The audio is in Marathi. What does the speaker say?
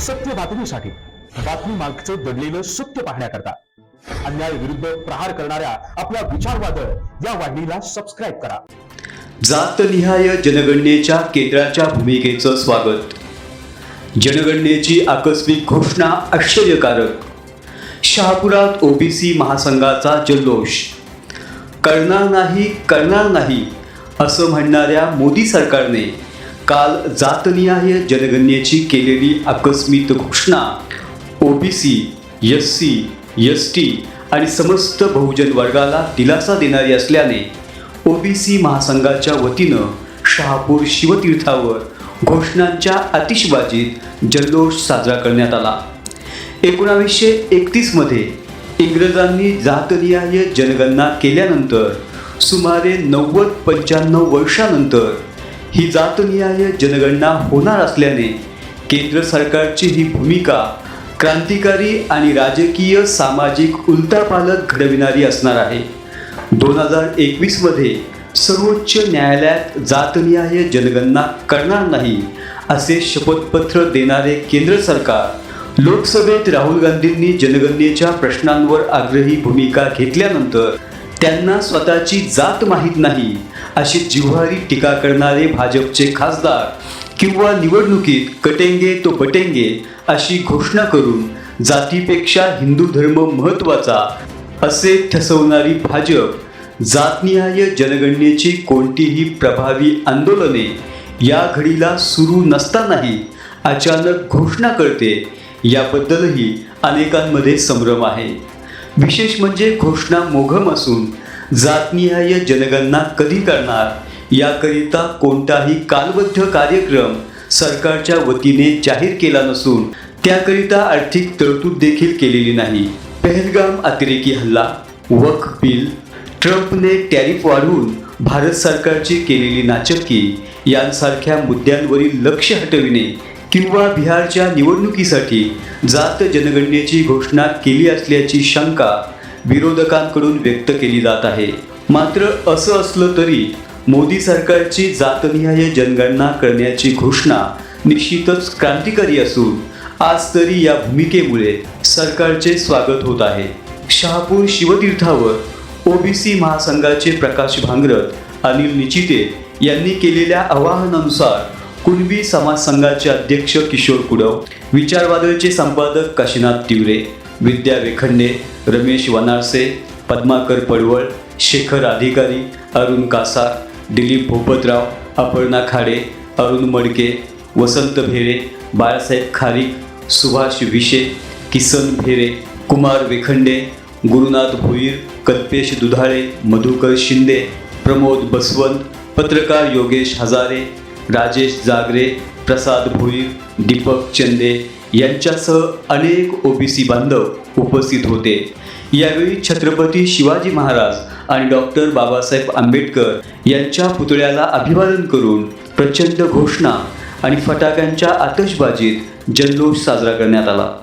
सत्य बातमीसाठी बातमी मागचं दडलेलं सत्य पाहण्याकरता अन्याय विरुद्ध प्रहार करणाऱ्या आपल्या विचारवादळ या वाहिनीला सबस्क्राईब करा. जातनिहाय जनगणनेच्या केंद्राच्या भूमिकेचं स्वागत. जनगणनेची आकस्मिक घोषणा आश्चर्यकारक. शहापुरात ओबीसी महासंघाचा जल्लोष. करणार नाही करणार नाही असं म्हणणाऱ्या मोदी सरकारने काल जातनिहाय जनगणनेची केलेली आकस्मिक घोषणा. OBC S C S T आणि समस्त बहुजन वर्गाला दिलासा देणारी असल्याने ओबीसी महासंघाच्या वतीनं शहापूर शिवतीर्थावर घोषणांच्या आतिषबाजीत जल्लोष साजरा करण्यात आला. एकोणावीसशे एकतीसमध्ये इंग्रजांनी जातनिहाय जनगणना केल्यानंतर सुमारे नव्वद पंच्याण्णव वर्षानंतर ही जातनिहाय जनगणना होणार असल्याने केंद्र सरकारची ही भूमिका क्रांतिकारी आणि राजकीय सामाजिक उलटापालट घडविणारी असणार आहे. दोन हजार एकवीसमध्ये सर्वोच्च न्यायालयात जातनिहाय जनगणना करणार नाही असे शपथपत्र देणारे केंद्र सरकार लोकसभेत राहुल गांधींनी जनगणनेच्या प्रश्नांवर आग्रही भूमिका घेतल्यानंतर त्यांना स्वतःची जात माहीत नाही. अशी जिव्हारी टीका करणारे भाजपचे खासदार किंवा निवडणुकीत कटेंगे तो बटेंगे अशी घोषणा करून जातीपेक्षा हिंदू धर्म महत्त्वाचा असे ठसवणारी भाजप जातनिहाय जनगणनेची कोणतीही प्रभावी आंदोलने या घडीला सुरू नसतानाही अचानक घोषणा करते याबद्दलही अनेकांमध्ये संभ्रम आहे. विशेष म्हणजे घोषणा मोघम असून जातनिहाय जनगणना कधी करणार? याकरिता कोणताही कालबद्ध कार्यक्रम सरकारच्या वतीने जाहीर केला नसून त्याकरिता आर्थिक तरतूद देखील केलेली नाही. पहलगाम अतिरेकी हल्ला वक बिल ट्रम्पने टॅरिफ वाढवून भारत सरकारची केलेली नाचक्की यांसारख्या मुद्द्यांवरील लक्ष हटविणे किंवा बिहारच्या निवडणुकीसाठी जात जनगणनेची घोषणा केली असल्याची शंका विरोधकांकडून व्यक्त केली जात आहे. मात्र असं असलं तरी मोदी सरकारची जातनिहाय जनगणना करण्याची घोषणा निश्चितच क्रांतिकारी असून आज तरी या भूमिकेमुळे सरकारचे स्वागत होत आहे. शहापूर शिवतीर्थावर ओबीसी महासंघाचे प्रकाश भांगरत अनिल निचिते यांनी केलेल्या आवाहनानुसार कुणबी समाज संघाचे अध्यक्ष किशोर कुडव विचारवादळचे संपादक काशीनाथ तिवरे विद्या वेखंडे रमेश वनारसे पद्माकर पडवळ शेखर अधिकारी अरुण कासार दिलीप भोपतराव अपर्णा खाडे अरुण मडके वसंत भेरे बाळासाहेब खारीक सुभाष विशे किसन भेरे कुमार वेखंडे गुरुनाथ भोईर कल्पेश दुधाळे मधुकर शिंदे प्रमोद बसवंत पत्रकार योगेश हजारे राजेश जागरे प्रसाद भोईर दीपक चंदे यांच्यासह अनेक ओबीसी बांधव उपस्थित होते. यावेळी छत्रपती शिवाजी महाराज आणि डॉक्टर बाबासाहेब आंबेडकर यांच्या पुतळ्याला अभिवादन करून प्रचंड घोषणा आणि फटाक्यांच्या आतषबाजीत जल्लोष साजरा करण्यात आला.